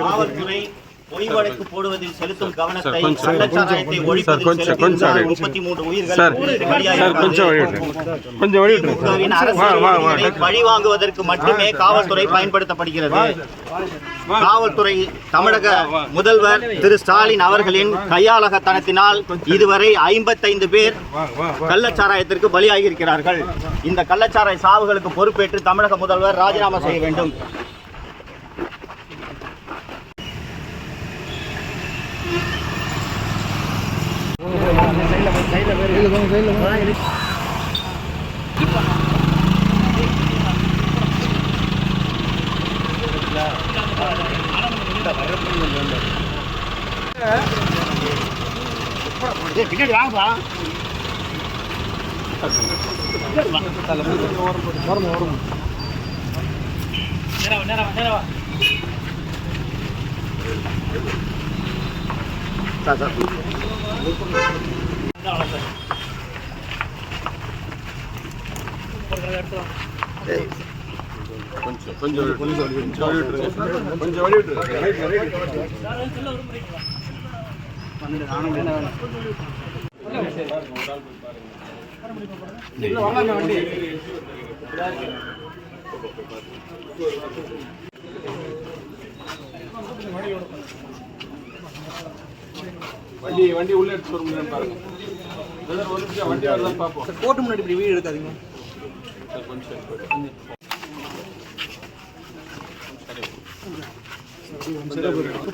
காவல்துறை பொய் வழக்கு போடுவதில் செலுத்தும் கவனத்தை கள்ளச்சாராயத்தை ஒழிப்பதில் முப்பத்தி மூன்று உயிர்கள். பழி வாங்குவதற்கு மட்டுமே காவல்துறை பயன்படுத்தப்படுகிறது. காவல்துறை தமிழக முதல்வர் திரு ஸ்டாலின் அவர்களின் கையாளகத்தனத்தினால் இதுவரை ஐம்பத்தைந்து பேர் கள்ளச்சாராயத்திற்கு பலியாகி இருக்கிறார்கள் இந்த கள்ளச்சாராய சாவுகளுக்கு பொறுப்பேற்று தமிழக முதல்வர் ராஜினாமா செய்ய வேண்டும். பின்னாடி வாங்கப்பா சார் சார் கொஞ்சம் கொஞ்சம் கொஞ்சம் கொஞ்சம் வண்டி வண்டி உள்ள எடுத்து வர முடியும் பாருங்க. வண்டி வரதான் பார்ப்போம் போட்டு முன்னாடி இப்படி வீடு எடுக்காதீங்க. சார் கொஞ்சம்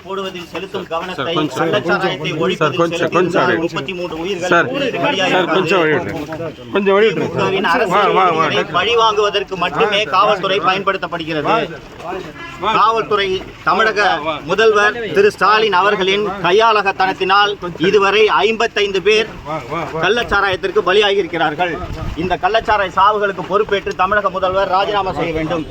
போடுவதில் செலுத்தும் கவனத்தை கள்ளச்சாராயத்தை ஒழிப்பதில் முப்பத்தி மூன்று உயிர்கள் பழி வாங்குவதற்கு மட்டுமே காவல்துறை பயன்படுத்தப்படுகிறது. காவல்துறை தமிழக முதல்வர் திரு ஸ்டாலின் அவர்களின் கையாளகத்தனத்தினால் இதுவரை ஐம்பத்தைந்து பேர் கள்ளச்சாராயத்திற்கு பலியாகி இருக்கிறார்கள் இந்த கள்ளச்சாராய சாவுகளுக்கு பொறுப்பேற்று தமிழக முதல்வர் ராஜினாமா செய்ய வேண்டும்.